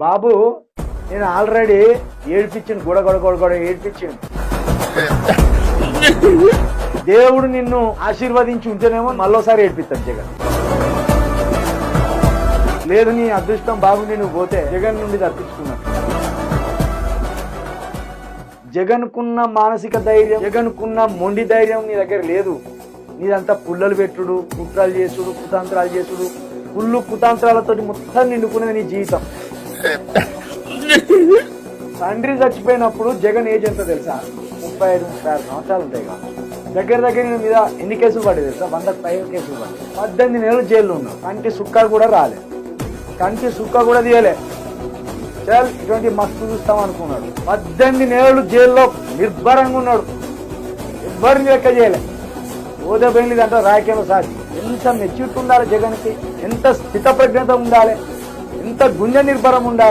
బాబు నేను ఆల్రెడీ ఏడిపించింది గొడ గొడ గొడ గొడ ఏడిపించింది దేవుడు నిన్ను ఆశీర్వదించి ఉంటేనేమో మళ్ళోసారి ఏడిపిస్తాను జగన్. లేదు నీ అదృష్టం బాగుండి నువ్వు పోతే జగన్ నుండి తప్పించుకున్నా. జగన్ కున్న మానసిక ధైర్యం జగన్ కున్న మొండి ధైర్యం నీ దగ్గర లేదు. నీదంతా పుల్లలు పెట్టుడు కుట్రాలు చేసుడు కుతాంత్రాలు చేసుడు. పుల్లు కుతాంత్రాలతో మొత్తం నిండుకునేది నీ జీవితం. తండ్రి చచ్చిపోయినప్పుడు జగన్ ఏజ్ ఎంత తెలుసా? ముప్పై ఐదు ముప్పై ఆరు సంవత్సరాలు ఉంటాయి కదా. దగ్గర దగ్గర మీద ఎన్ని కేసులు పడి తెలుసా? వందకు పైన కేసులు పడి పద్దెనిమిది నెలలు జైల్లో ఉన్నావు కంటి సుక్క కూడా రాలే. కంటి సుక్క కూడా తీయలే. చల్ ఇటువంటి మస్తు చూస్తాం అనుకున్నాడు. పద్దెనిమిది నెలలు జైల్లో నిర్భరంగా ఉన్నాడు. ఎవ్వరిని లెక్క చేయలే. ఓదబెండి అంటే రాకేలో సార్ ఎంత మెచ్యూరిటీ ఉండాలి జగన్కి? ఎంత స్థితప్రజ్ఞత ఉండాలి? ఇంత గుండె నిర్భరం ఉండాలి.